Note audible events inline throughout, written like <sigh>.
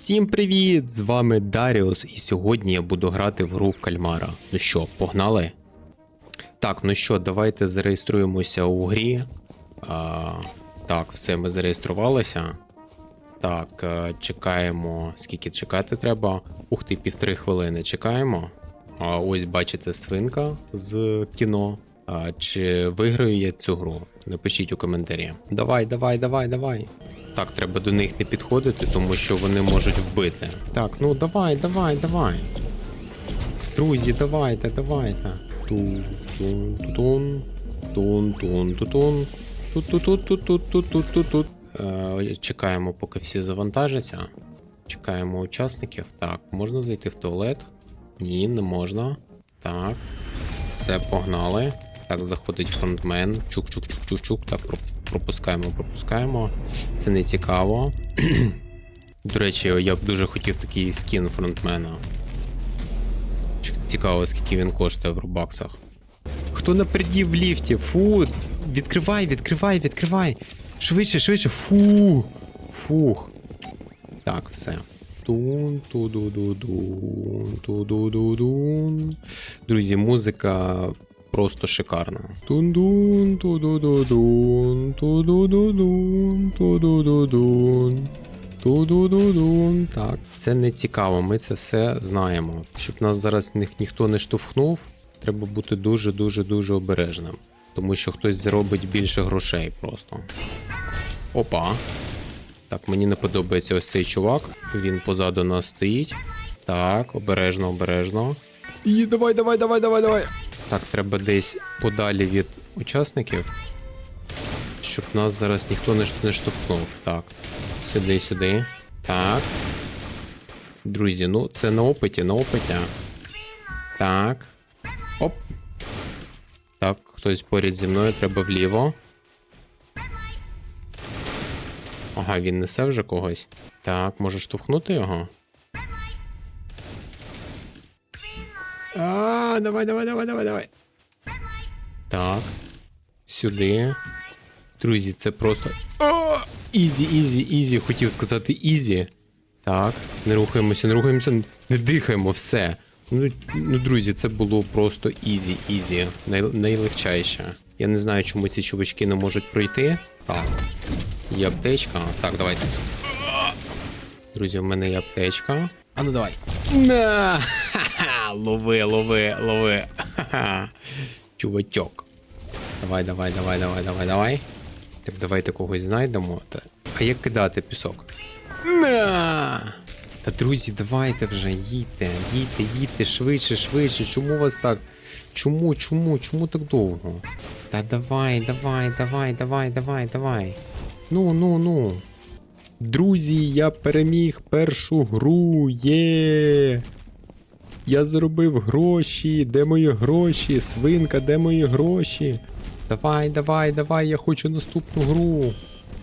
Всім привіт! З вами Даріус, і сьогодні я буду грати в гру в кальмара. Ну що, погнали? Так, ну що, давайте зареєструємося у грі. А, так, все, ми зареєструвалися. Так, е, чекаємо. Скільки чекати треба? Ух ти, півтори хвилини чекаємо. А, ось бачите свинка з кіно. А, чи виграю я цю гру? Напишіть у коментарі. Давай, давай, давай, давай. Так, треба до них не підходити, тому що вони можуть вбити. Так, ну давай, давай, давай. Друзі, давайте, давайте. Тун, тун, тун, тун, тун, тун, тут, тут, тут, тут, тут, тут, тут, тут. Е, Чекаємо, поки всі завантажаться. Чекаємо учасників. Так, можна зайти в туалет? Ні, не можна. Так. Все, погнали. Так, заходить фронтмен. Чук-чук-чук-чук-чук. Так, пропускаємо, пропускаємо. Це не цікаво. До речі, я б дуже хотів такий скін фронтмена. Цікаво, скільки він коштує в рубаксах. Хто напереді в ліфті? Фу! Відкривай, відкривай, відкривай! Швидше, швидше, фу! Фух. Так, все. Тун, ту-ду-ду-дун, ту-ду-ду-дун. Друзі, музика просто шикарна. Тун-дун, ту-ду-ду-дун, ту-ду-ду-дун, ту-ду-ду-дун. Ту-ду-ду-дун. Так, це не цікаво, ми це все знаємо. Щоб нас зараз ні, ніхто не штовхнув, треба бути дуже-дуже дуже обережним. Тому що хтось заробить більше грошей просто. Опа. Так, мені не подобається ось цей чувак. Він позаду нас стоїть. Так, обережно, обережно. І давай, давай, давай, давай, давай. Так, треба десь подалі від учасників. Щоб нас зараз ніхто не, штовхнув. Так. Сюди, сюди. Так. Друзі, ну це на опиті, на опиті. Так. Оп. Так, хтось поряд зі мною, треба вліво. Ага, він несе вже когось. Так, може штовхнути його? А, давай, давай, давай, давай, давай. Так. Сюди. Друзі, це просто. О! Ізі, ізі, ізі. Хотів сказати ізі. Так, не рухаємося, не рухаємося, не дихаємо, все. Ну, ну друзі, це було просто ізі, ізі. Най, найлегчайше. Я не знаю, чому ці чувачки не можуть пройти. Так. Є аптечка. Так, давайте. Друзі, у мене є аптечка. А ну давай. На! Ха-ха! Лови, лови, лови. <laughs> Чувачок. Давай, давай, давай, давай, давай, давай. Так, давайте когось знайдемо. Та... А як кидати пісок? На! Та друзі, давайте вже, їдьте, їдьте, їдьте, швидше, швидше. Чому вас так? Чому, чому, чому так довго? Та давай, давай, давай, давай, давай, давай. Ну, ну, ну. Друзі, я переміг першу гру. Є. Я заробив гроші. Де мої гроші? Свинка, де мої гроші? Давай, давай, давай, я хочу наступну гру.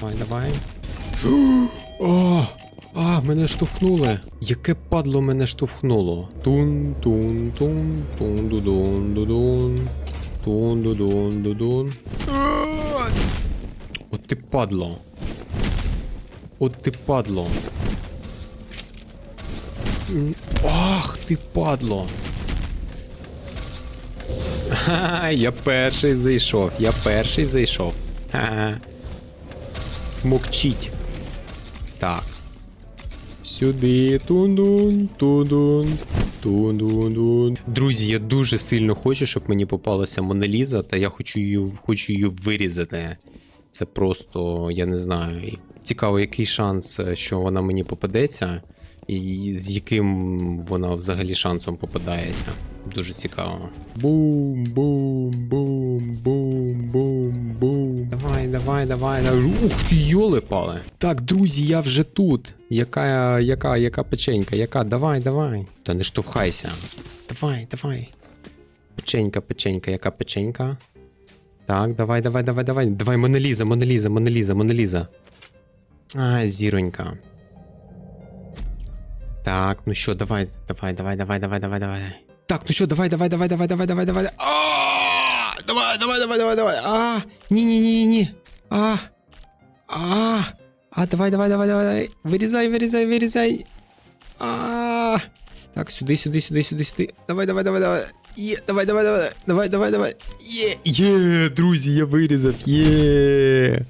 Давай, давай. <gasps> О! А, мене штовхнули. Яке падло мене штовхнуло. Тун, тун, тун, тун, дудун, дудун. Тун, дудун, дудун. А! <gasps> От ти падло. От ти падло. Ах, ти падло. Ха, я перший зайшов, я перший зайшов. Ха. Смокчить. Так. Сюди. Тун-дун, тун-дун. Друзі, я дуже сильно хочу, щоб мені попалася Монеліза, та я хочу її, хочу її вирізати. Це просто, я не знаю. Цікаво, який шанс, е, що вона мені попадеться, і з яким вона взагалі шансом попадається. Дуже цікаво. Бум, бум, бум, бум, бум, бум. Давай, давай, давай. давай. Ух ти, йоли пали. Так, друзі, я вже тут. Яка, яка, яка печенька, яка? Давай, давай. Та не штовхайся. Давай, давай. Печенька, печенька, яка печенька? Так, давай, давай, давай, давай. Давай, Монеліза, Монеліза, Монеліза, Монеліза. А, зіронька. Так, ну що, давай, давай, давай, давай, давай, давай, давай. Так, ну що, давай, давай, давай, давай, давай, давай, давай. А, Давай, давай, давай, давай, давай. А, ні, ні, ні, ні. А. А. А, давай, давай, давай, давай. Вирізай, вирізай, вирізай. А. Так, сюди, сюди, сюди, сюди, сюди. Давай, давай, давай, давай. Є, давай, давай, давай. Давай, давай, давай. Є, є, друзі, я вирізав. Є.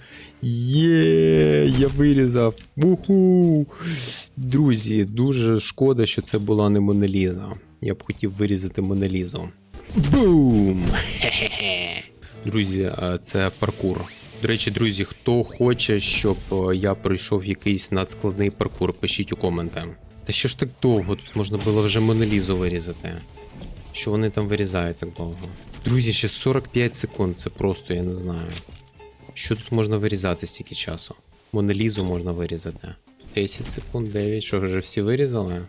Є, я вирізав. Уху. Друзі, дуже шкода, що це була не Монеліза. Я б хотів вирізати Монелізу. Бум! Хе-хе-хе. Друзі, е, це паркур. До речі, друзі, хто хоче, щоб е, я пройшов якийсь надскладний паркур, пишіть у коменти. Та що ж так довго? Тут можна було вже Монелізу вирізати. Що вони там вирізають так довго? Друзі, ще 45 секунд, це просто я не знаю. Що тут можна вирізати стільки часу? Монелізу можна вирізати. 10 секунд, 9. Що вже всі вирізали?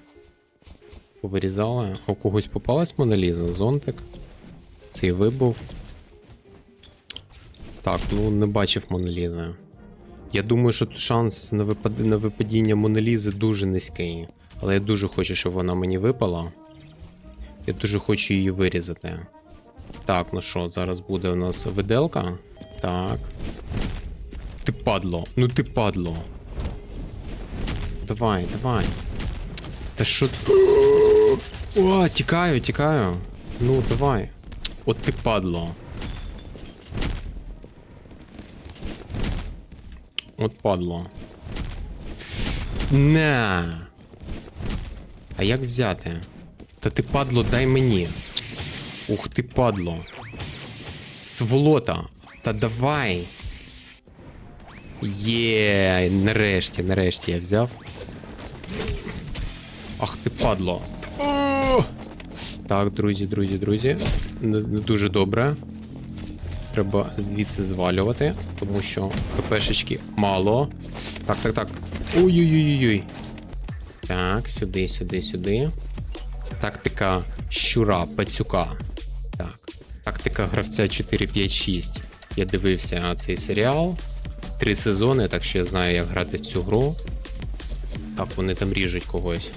Повирізали. У когось попалась Монеліза? Зонтик. Цей вибув. Так, ну не бачив Монелізи. Я думаю, що шанс на, випад... на випадіння Монелізи дуже низький. Але я дуже хочу, щоб вона мені випала. Я дуже хочу її вирізати. Так, ну що, зараз буде у нас виделка. Так. Ти падло, ну ти падло. Давай, давай. Та що. О, тікаю, тікаю. Ну, давай. От ти падло. От падло. Не. А як взяти? Та ти падло, дай мені. Ух ти падло. Сволота. Та давай. Є, нарешті, нарешті я взяв. Ах ти падло. Так, друзі, друзі, друзі. Не дуже добре. Треба звідси звалювати, тому що хпшечки мало. Так, так, так. Ой-ой-ой-ой. Так, сюди, сюди, сюди. Тактика щура, пацюка. Так. Тактика гравця 4-5-6. Я дивився цей серіал. Три сезони, так що я знаю, як грати в цю гру. Так, вони там ріжуть когось.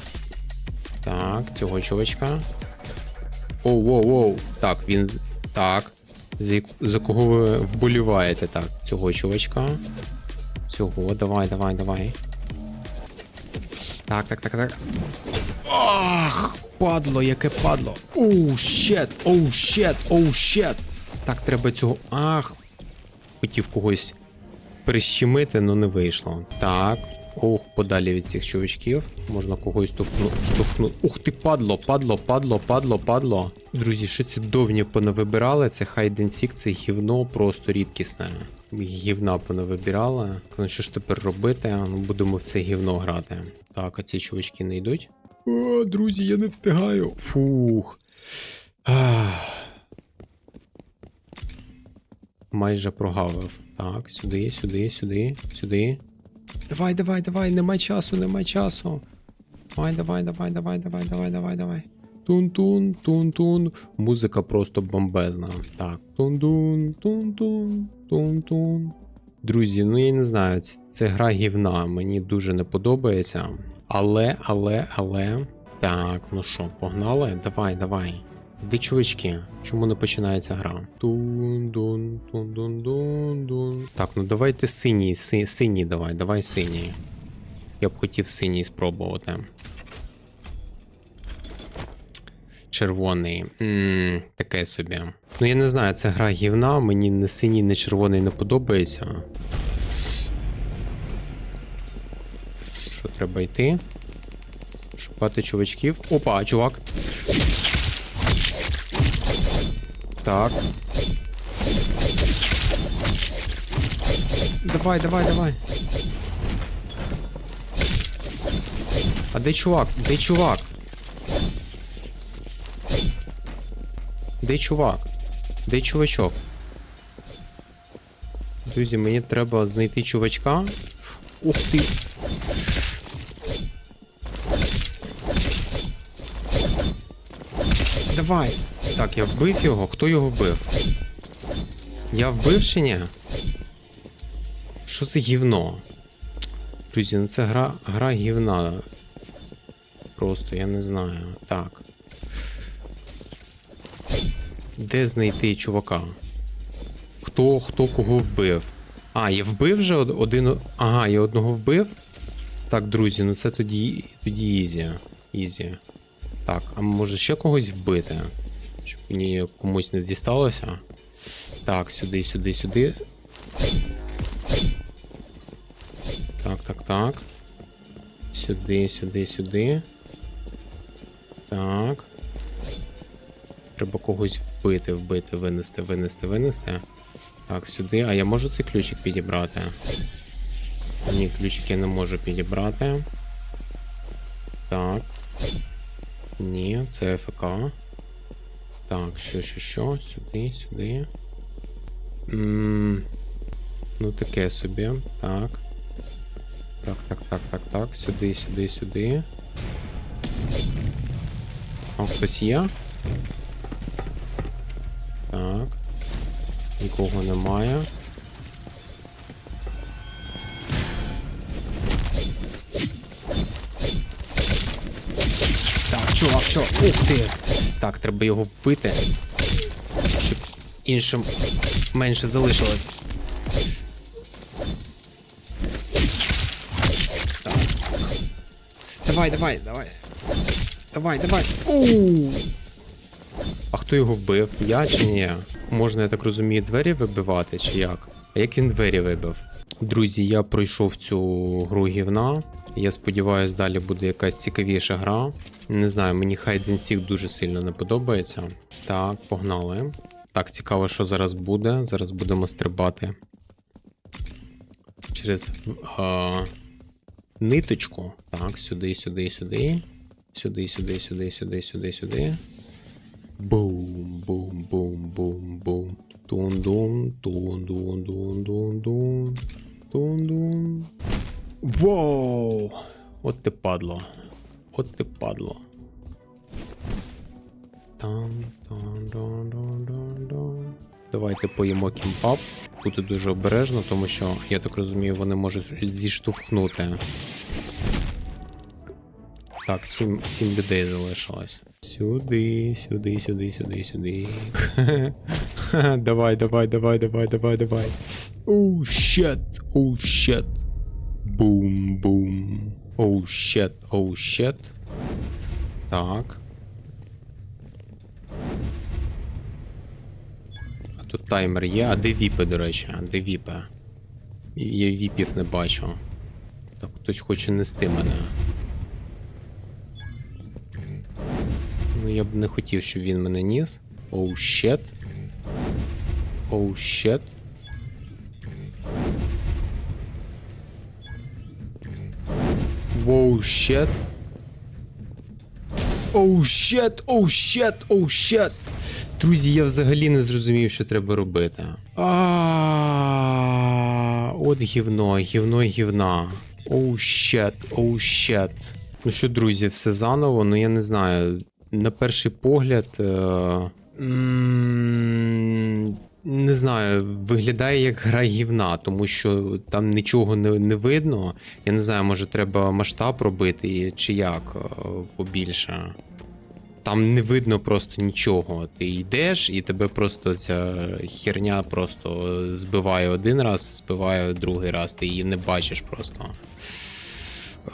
Так, цього чувачка. Оу, воу, воу. Так, він. Так. За, кого ви вболіваєте? Так, цього чувачка. Цього, давай, давай, давай. Так, так, так, так. Ах, падло, яке падло. Оу, щет, оу, щет, оу, щет. Так, треба цього. Ах. Хотів когось прищемити, але не вийшло. Так. Ох, подалі від цих чувачків. Можна когось штовхну, штовхнути. Ух ти, падло, падло, падло, падло, падло. Друзі, що ці довні понавибирали? Це and це гівно просто рідкісне. Гівна понавибирали. Ну що ж тепер робити? Ну, будемо в це гівно грати. Так, а ці чувачки не йдуть. О, друзі, я не встигаю. Фух. Ах. Майже прогавив. Так, сюди, сюди, сюди, сюди. Давай, давай, давай, нема часу, нема часу. Давай, давай, давай, давай, давай, давай, давай, давай. Тун-тун, тун-тун. Музика просто бомбезна. Так. Тун-тун, тун-тун, тун-тун. Друзі, ну я не знаю, це, гра гівна, мені дуже не подобається. Але, але, але. Так, ну що, погнали? Давай, давай. Де чувачки? Чому не починається гра? Тун-дун, тун-дун-дун-дун. Так, ну давайте синій, си, синій давай, давай синій. Я б хотів синій спробувати. Червоний. м таке собі. Ну я не знаю, це гра гівна, мені не синій, не червоний не подобається. Що треба йти? Шукати чувачків. Опа, чувак. Так. Давай, давай, давай. А де чувак? Де чувак? Де чувак? Де чувачок? Друзі, мені треба знайти чувачка. Ух ти! Давай! Так, я вбив його. Хто його вбив? Я вбив чи ні? Що це гівно? Друзі, ну це гра, гра гівна. Просто я не знаю. Так. Де знайти чувака? Хто хто кого вбив? А, я вбив вже один. Ага, я одного вбив. Так, друзі, ну це тоді тоді ізі. Ізі. Так, а може ще когось вбити? Щоб мені комусь не дісталося. Так, сюди, сюди, сюди. Так, так, так. Сюди, сюди, сюди. Так. Треба когось вбити, вбити, винести, винести, винести. Так, сюди. А я можу цей ключик підібрати? Ні, ключик я не можу підібрати. Так. Ні, це ФК. Так, що, що, що? Сюди, сюди. м ну, таке собі. Так. Так, так, так, так, так. Сюди, сюди, сюди. А хтось є? Так. Нікого немає. Так, чувак, чувак, ух ти! Так, треба його вбити. Щоб іншим менше залишилось. Так. Давай, давай, давай. Давай, давай. Ууу. А хто його вбив? Я чи ні? Можна, я так розумію, двері вибивати, чи як? А як він двері вибив? Друзі, я пройшов цю гру гівна. Я сподіваюся, далі буде якась цікавіша гра. Не знаю, мені Seek дуже сильно не подобається. Так, погнали. Так, цікаво, що зараз буде. Зараз будемо стрибати через а, ниточку. Так, сюди, сюди, сюди. Сюди, сюди, сюди, сюди, сюди, сюди. Бум, бум, бум, бум, бум. Тун-дун, тун-дун-дун-дун-дун. Тун-дун. Воу! От ти падло. От ти падло. Там, там, там, там, там, там. Давайте поїмо кімпап. Бути дуже обережно, тому що, я так розумію, вони можуть зіштовхнути. Так, сім, сім людей залишилось. Сюди, сюди, сюди, сюди, сюди. <laughs> давай, давай, давай, давай, давай, давай. Оу, щет, оу, щет. Бум, бум. Оу, щет, оу, щет. Так. А тут таймер є. А де віпи, до речі? А де віпи? Я віпів не бачу. Так, хтось хоче нести мене. Ну, я б не хотів, щоб він мене ніс. Оу, щет. Оу, щет. Воу, щет. Оу, щет, оу, щет, оу, щет. Друзі, я взагалі не зрозумів, що треба робити. А, от гівно, гівно, гівна. Оу, щет, оу, щет. Ну що, друзі, все заново, ну я не знаю. На перший погляд. Е... Не знаю, виглядає як гра гівна, тому що там нічого не, не видно. Я не знаю, може треба масштаб робити чи як е, побільше. Там не видно просто нічого. Ти йдеш, і тебе просто ця херня просто збиває один раз, збиває другий раз, ти її не бачиш просто.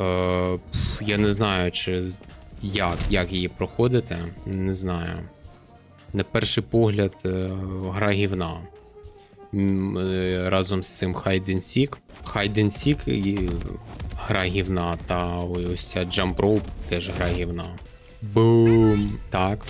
Е, я не знаю, чи як, як її проходити. Не знаю. На перший погляд, е, гра гівна. Е, Разом з цим Hide and Seek. Hide and Seek і гра гівна, та ось ця Jump Rope теж гра гівна. Бум! Так.